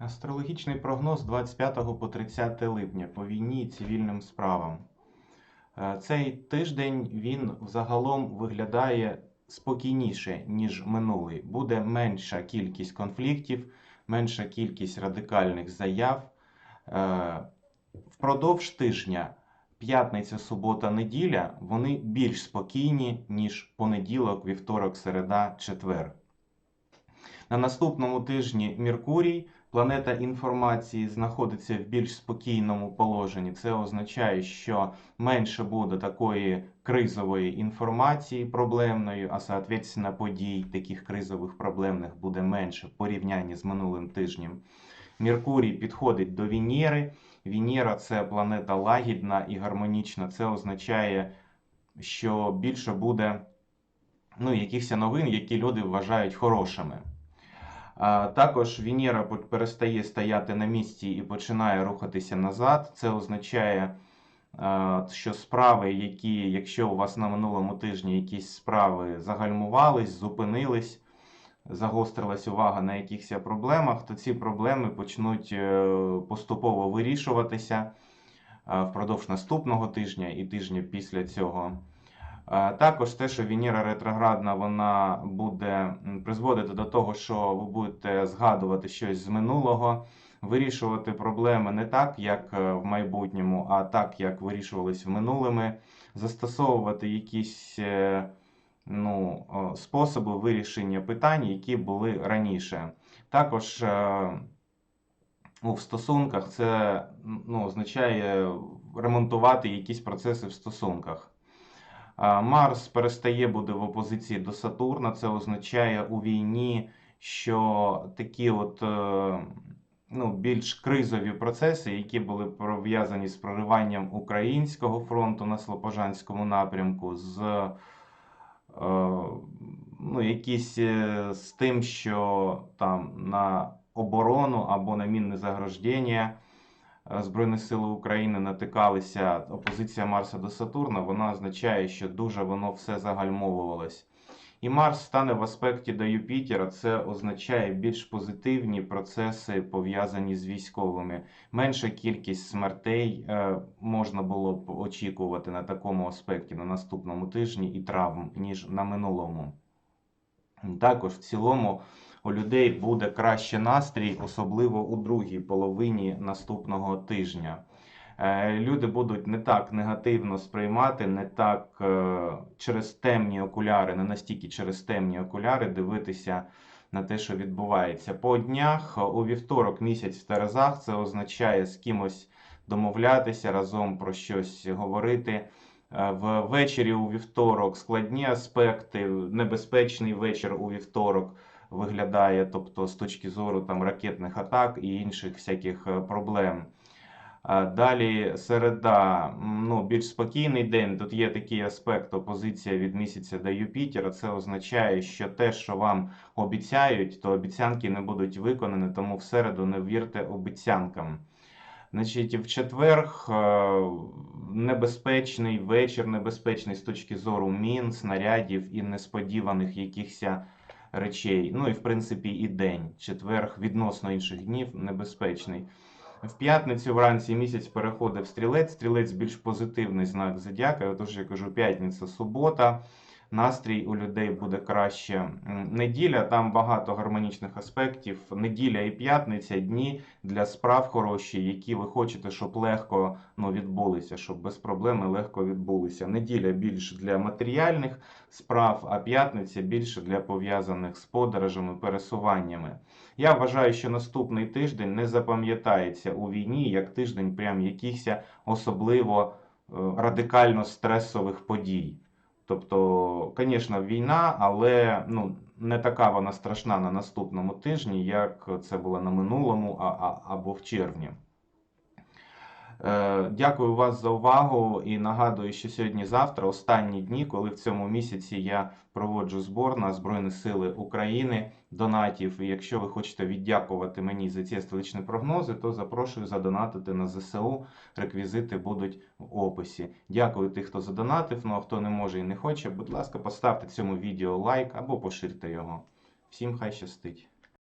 Астрологічний прогноз 25 по 30 липня по війні і цивільним справам. Е, Цей тиждень він взагалом виглядає спокійніше, ніж минулий. Буде менша кількість конфліктів, менша кількість радикальних заяв. Е, Впродовж тижня, п'ятниця, субота, неділя, вони більш спокійні, ніж понеділок, вівторок, середа, четвер. На наступному тижні Меркурій, планета інформації, знаходиться в більш спокійному положенні. Це означає, що менше буде такої кризової інформації проблемної, а соответственно подій таких кризових проблемних буде менше в порівнянні з минулим тижнем. Меркурій підходить до Венери. Венера це планета лагідна і гармонічна. Це означає, що більше буде ну, якихось новин, які люди вважають хорошими. Також Венера перестає стояти на місці і починає рухатися назад. Це означає, що справи, які, якщо у вас на минулому тижні якісь справи загальмувались, зупинились, загострилась увага на якихось проблемах, то ці проблеми почнуть е, поступово вирішуватися впродовж наступного тижня і тижня після цього. Також те, що Венера ретроградна, вона буде призводити до того, що ви будете згадувати щось з минулого, вирішувати проблеми не так, як е, в майбутньому, а так, як вирішувались в минулими, застосовувати якісь е, ну, способи вирішення питань, які були раніше. Також е, в стосунках це ну, означає ремонтувати якісь процеси в стосунках. Марс перестає бути в опозиції до Сатурна. Це означає у війні, що такі от е, ну, більш кризові процеси, які були пов'язані з прориванням українського фронту на Слобожанському напрямку, з е, ну, якісь е, з тим, що там на оборону або на мінне заграждення е, Збройних сил України натикалися опозиція Марса до Сатурна, вона означає, що дуже воно все загальмовувалось. І Марс стане в аспекті до Юпітера. Це означає більш позитивні процеси пов'язані з військовими. Менша кількість смертей е, можна було б очікувати на такому аспекті на наступному тижні і травм, ніж на минулому. Також в цілому у людей буде краще настрій, особливо у другій половині наступного тижня. Е, Люди будуть не так негативно сприймати, не так е, через темні окуляри, не настільки через темні окуляри дивитися на те, що відбувається. По днях у вівторок місяць в Терезах це означає з кимось домовлятися, разом про щось говорити. Е, Ввечері у вівторок складні аспекти, небезпечний вечір у вівторок виглядає, тобто з точки зору там ракетних атак і інших всяких е, проблем. Далі середа, ну, більш спокійний день. Тут є такий аспект опозиція від місяця до Юпітера. Це означає, що те, що вам обіцяють, то обіцянки не будуть виконані, тому в середу не вірте обіцянкам. Значить, в четвер е, небезпечний вечір, небезпечний з точки зору мін, снарядів і несподіваних якихось речей. Ну і в принципі і день. Четверг відносно інших днів небезпечний. В п'ятницю вранці місяць переходить в стрілець. Стрілець більш позитивний знак зодіака. Тож я кажу, п'ятниця, субота. Настрій у людей буде краще. Неділя, там багато гармонічних аспектів. Неділя і п'ятниця дні для справ хороші, які ви хочете, щоб легко ну, відбулися, щоб без проблем легко відбулися. Неділя більш для матеріальних справ, а п'ятниця більше для пов'язаних з подорожами, пересуваннями. Я вважаю, що наступний тиждень не запам'ятається у війні як тиждень прям якихось особливо е, радикально стресових подій. Тобто, звісно, війна, але ну, не така вона страшна на наступному тижні, як це було на минулому а, а, або в червні. Е, Дякую вас за увагу і нагадую, що сьогодні-завтра останні дні, коли в цьому місяці я проводжу збор на Збройні Сили України донатів. І якщо ви хочете віддякувати мені за ці астрологічні прогнози, то запрошую задонатити на ЗСУ. Реквізити будуть в описі. Дякую тих, хто задонатив. Ну а хто не може і не хоче, будь ласка, поставте цьому відео лайк або поширте його. Всім хай щастить!